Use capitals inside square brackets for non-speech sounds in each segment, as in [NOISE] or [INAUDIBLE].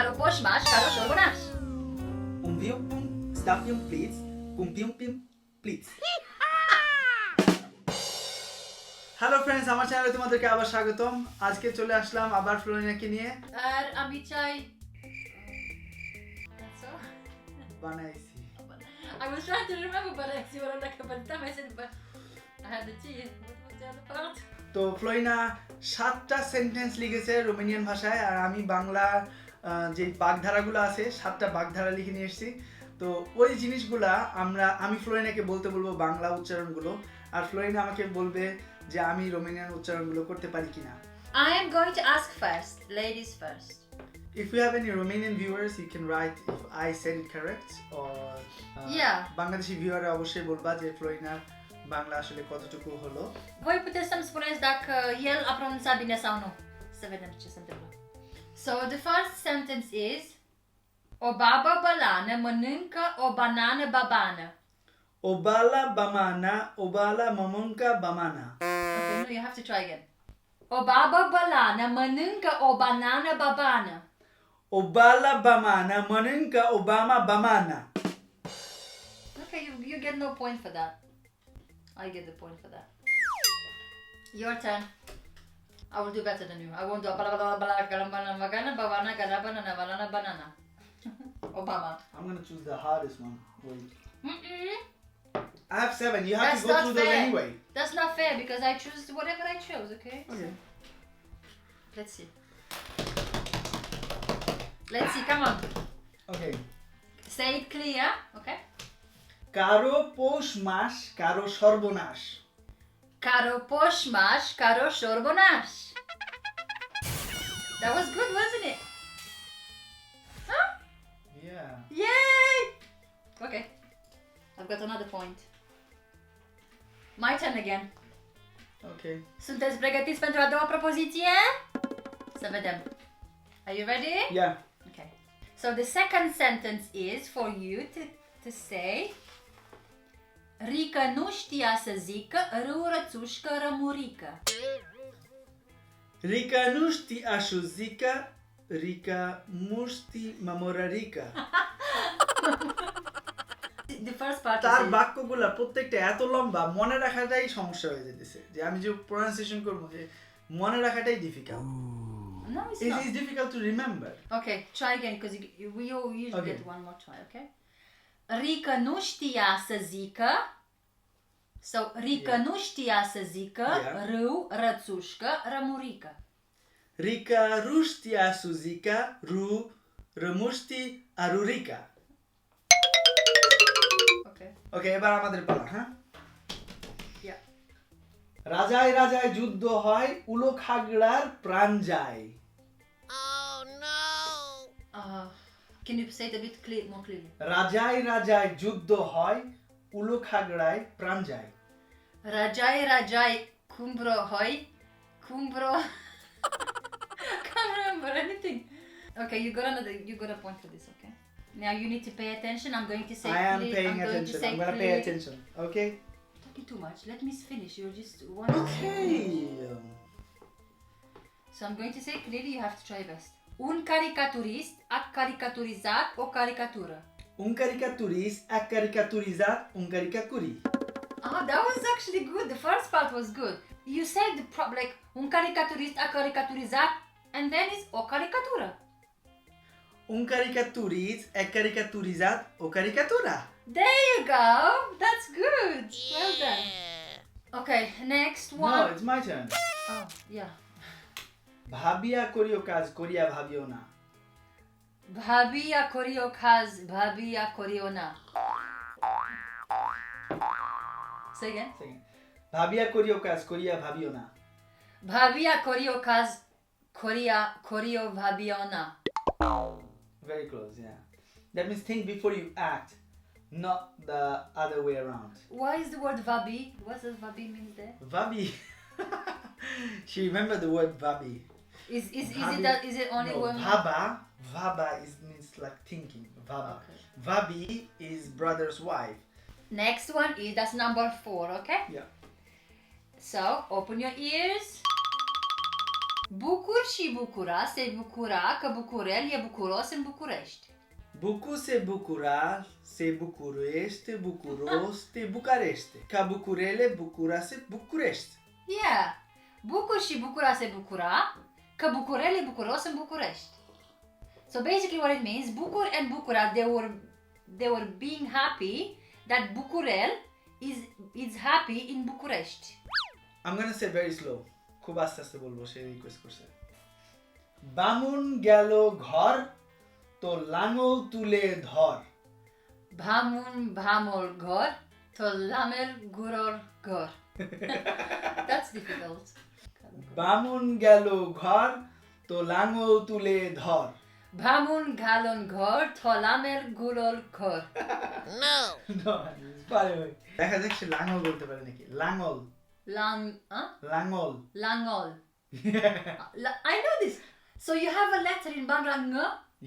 কারও পোষ মাস কারও সর্বনাশ Umbium pum, stappium pleats, pumpium pim pleats. Hello friends আমার চ্যানেলে তোমাদেরকে আবার স্বাগতম আজকে চলে আসলাম আবার ফ্লোরিনাকে নিয়ে আর আমি চাই. বানাইছি I was trying to remember but I see what I'm like the time I said but I had the tea what was the other part তো ফ্লোরিনা সাতটা সেন্টেন্স লিখেছে রোমানিয়ান ভাষায় আর আমি বাংলা যে বাগধারাগুলো আছে সাতটা বাগধারা লিখে নিয়ে এসেছি তো ওই জিনিসগুলা আমরা আমি ফ্লোরিনাকে বলতে বলব বাংলা উচ্চারণগুলো আর ফ্লোরিনা আমাকে বলবে যে আমি রোমানিয়ান উচ্চারণগুলো করতে পারি কিনা I am going to ask first ladies first If you have any Romanian viewers, you can write if I said it correct or uh, Yeah. Bangladeshi ভিউয়ারে অবশ্যই বলবা যে ফ্লোরিনার বাংলা আসলে কতটুকু হলো Voi puteți să-mi spuneți dacă el a pronunțat bine sau nu. Să vedem ce se întâmplă. So, the first sentence is O babă bălană mănâncă o banană babană. Obala bamana, obala mamunka bamana. Okay, no, you have to try again. O babă bălană mănâncă o banană babană. Obala bamana, mănâncă Obama bamana. Okay, you, you get no point for that. I get the point for that. Your turn. I will do better than you. I won't do a blah blah blah blah banana banana banana banana [LAUGHS] banana. Obama. I'm gonna choose the hardest one. Wait. Mm-mm. I have seven. You have That's to go not through them anyway. That's not fair because I choose whatever I chose. Okay. Okay. Let's see. Let's see. Come on. Okay. Say it clear. Okay. Karo পৌষ মাস কারো সর্বনাশ Caro poșmaș, caro șorbonaș. That was good, wasn't it? Huh? Yeah. Yay! Okay. I've got another point. My turn again. Okay. Sunteți pregătiți pentru a doua propoziție? Să vedem. Are you ready? Yeah. Okay. So the second sentence is for you to, to say Rică nu știa să zică râu rățușcă rămurică. Rica nu ști așuzica, Rica muști mamorarica. The first part তার is বাক্যগুলা প্রত্যেকটা এত লম্বা মনে রাখাটাই সমস্যা হয়ে যেতেছে যে আমি যে প্রনাউন্সিয়েশন করব যে মনে রাখাটাই difficult No, it's it not. Is difficult to remember Okay, try again because you, we all usually Okay. get one more try, okay? Rică nu știa să zică So, Rică Yeah. nu știa să zică Yeah. râu, rățușcă, rămurică. রিকা রুষ্টি আসুজিকা রু রমুষ্টি আরুরিকা Okay. Okay এবার আমাদের পালা হ্যাঁ রাজায় রাজায় যুদ্ধ হয় উলো খাগড়ার প্রাণ যায় Uh, can you say it a bit clear, more clearly? রাজায় রাজায় যুদ্ধ হয় উলো খাগড়ায় প্রাণ যায় Rajai, Rajai, Kumbro, Hoi, Kumbro. Can't remember anything. Okay, you got another. You got a point for this. Okay. Now you need to pay attention. I'm going to say. I am cle- paying I'm going to attention. say I'm gonna pay clearly- attention. Okay? Talking too much. Let me finish. You're just one. Okay. So I'm going to say clearly. You have to try best. Un caricaturist a caricaturizat o caricatură. Un caricaturist a caricaturizat un caricacuri. Ah, that was actually good. The first part was good. You said the pro- like un caricaturist a caricaturizat, and then it's o caricatură. Un caricaturist a caricaturizat o caricatura. There you go. That's good. Well done. Okay, next one. No, one. it's my turn. Oh, yeah. ভাবিয়া করিও কাজ করিয়া ভাবিও না Bhabia korio kaz, bhabia korio na. Say again. Second. ভাবিয়া করিও কাজ করিয়া ভাবিও না Bhabia korio kaz, koria korio bhabio na. very close yeah that means think before you act not the other way around Why is the word vabi? What does vabi means there? vabi [LAUGHS] she remembered the word vabi Is is is it that is it only no, when vaba vaba is means like thinking vaba Okay. vabi is brother's wife Next one is that's number four, okay? yeah So open your ears. Bucur și bucura se bucura că Bucurel e bucuros în București. Bucu se bucura, se bucurește, bucuros, [LAUGHS] te bucarește. Ca bucurele, bucura se bucurești. Yeah. Bucur și bucura se bucura că Bucurel e bucuros în București. So basically what it means, Bucur and Bucura, they were, they were being happy that Bucurel is, is happy in București. I'm gonna say very slow. খুব আস্তে আস্তে বলব সে request করছে বামুন গেল ঘর তো লাঙল তুলে ধর Bamun bamol gor, tolamel guror gor. That's difficult. বামুন গেল ঘর তো লাঙল তুলে ধর Bamun galon gor, tolamel guror gor. পারে ভাই। দেখা যাক সে লাঙল বলতে পারে নাকি লাঙল Lang, huh? লাঙল Langol. I know this. So you have a letter in Bangla ng.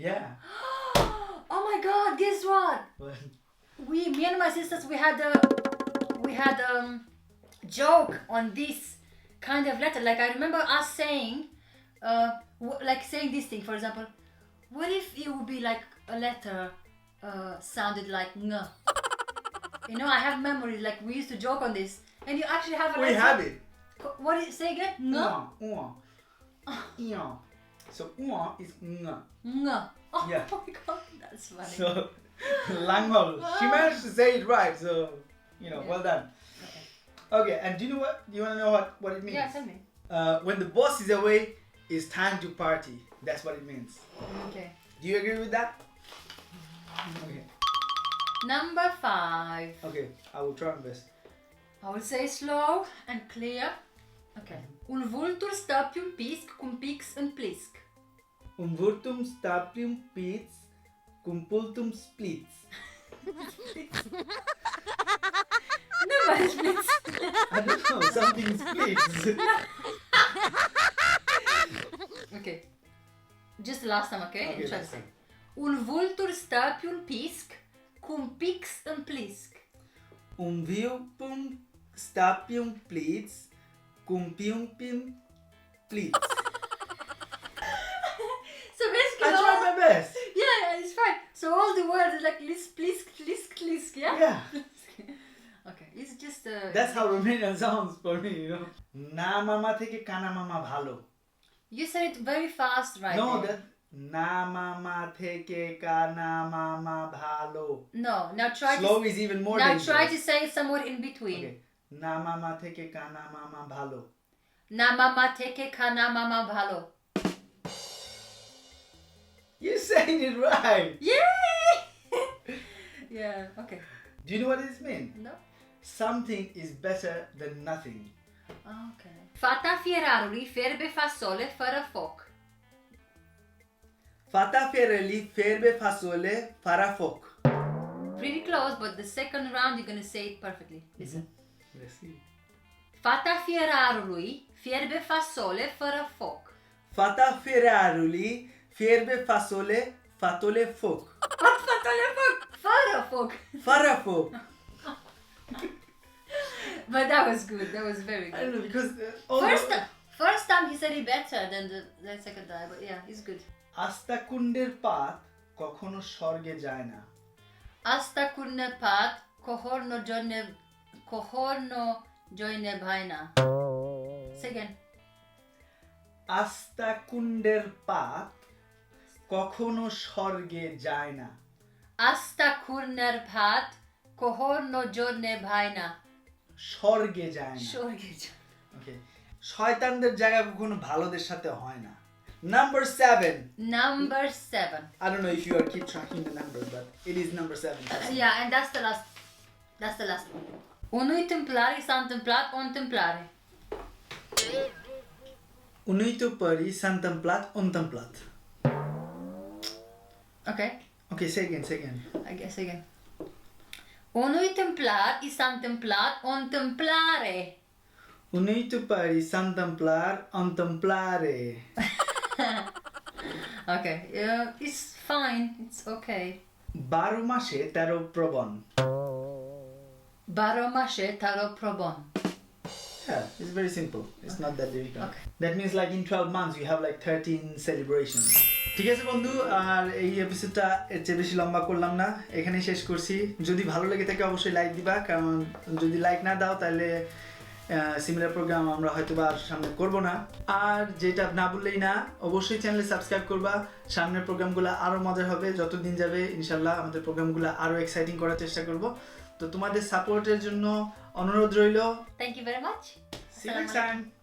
yeah Oh my god, guess what? We, me and my sisters, we had a, we had um, joke on this kind of letter. Like I remember us saying, uh, w- like saying this thing. For example, what if it would be like a letter uh, sounded like ng? [LAUGHS] You know, I have memories. Like we used to joke on this, and you actually have a we letter. have it What did it say again? Ng. Uwa, uwa. [LAUGHS] So uwa is nga. Ng. Oh Yeah. [LAUGHS] my god, that's funny. So langol. She managed to say it right. So you know, Yeah. well done. Okay, and do you know what? Do you want to know what what it means? yeah, tell me. Uh, when the boss is away, it's time to party. That's what it means. Okay. Do you agree with that? Okay. Number five. Okay, I will try my best. I will say slow and clear. Okay. Un vultur un pisc cu un pix în plisc. Umvurtum stapium pits, cumpultum splits. [LAUGHS] Splits. I don't know, something splits. Okay. Just the last time, okay? Okay, Try to last say. Un vultur stă pe un pisc cu un pix în plisc. Umviupum stapium plits, cumpium pim plits. [LAUGHS] So basically, I tried all, my best. yeah, yeah, it's fine. So all the words are like lisk, plisk, lisk, lisk, yeah. Yeah. [LAUGHS] okay. It's just a. That's how Romanian sounds for me, you know. Na mama theke kana mama bhalo. You said it very fast, right? No, there. that na mama theke kana mama bhalo. No, now try slow to, is even more. Now dangerous. try to say it somewhere in between. Okay. Na mama theke kana mama bhalo. Na mama theke kana mama bhalo. You saying it right. Yay! [LAUGHS] yeah. Okay. Do you know what this means? No? Something is better than nothing. Okay. Fata fierarului fierbe fasole fără foc. Fata fereli ferbe fasole fara foc. Pretty close, but the second round you're gonna say it perfectly. Mm-hmm. Listen. Let's see. Fata fierarului fierbe fasole fără foc. Fata ferarului fierbe fasole fatole foc. Fatole foc? Fără foc. But that was good. That was very good. I don't know because uh, all First, the- first time he said it better than the, the second time, but yeah, it's good. আস্তা কুণ্ডের পাত কখনো স্বর্গে যায় না Asta curne pat, kohorno joine, kohorno joine bhaina. Say again. আস্তা কুণ্ডের পাত কখনো স্বর্গে যায় না Asta kurner pat, kohorno joine bhaina. স্বর্গে যায় না Shorgej. ওকে শয়তানদের জায়গা কখনো ভালোদের সাথে হয় না number seven Number seven. I don't know if you are keep tracking the numbers, but it is number seven. Yeah, and that's the last. That's the last one. Unui întâmplare s-a întâmplat o întâmplare. Unui pări s-a întâmplat, o întâmplat. Okay, Okay, say again, say again. I guess again. Unui întâmplat i s-a întâmplat o întâmplare. Unui pări s-a întâmplat, o întâmplare. [LAUGHS] Okay, uh, it's fine. It's okay. বারো মাসে তেরো প্রবণ Baro mașe taro probon. Yeah, it's very simple. It's not that difficult. Okay. That means like in 12 months you have like 13 celebrations. ঠিক আছে বন্ধু আর এই এপিসোডটা এর চেয়ে বেশি লম্বা করলাম না এখানেই শেষ করছি যদি ভালো লেগে থাকে অবশ্যই লাইক দিবা কারণ যদি লাইক না দাও তাহলে সিমিলার প্রোগ্রাম আমরা হয়তো বা সামনে করব না আর যেটা না বললেই না অবশ্যই চ্যানেলে সাবস্ক্রাইব করবা সামনের প্রোগ্রামগুলো আরও মজার হবে যত দিন যাবে ইনশাল্লাহ আমাদের প্রোগ্রামগুলো আরও এক্সাইটিং করার চেষ্টা করব তো তোমাদের সাপোর্টের জন্য অনুরোধ রইল much. See you next Assalamu alaikum. time.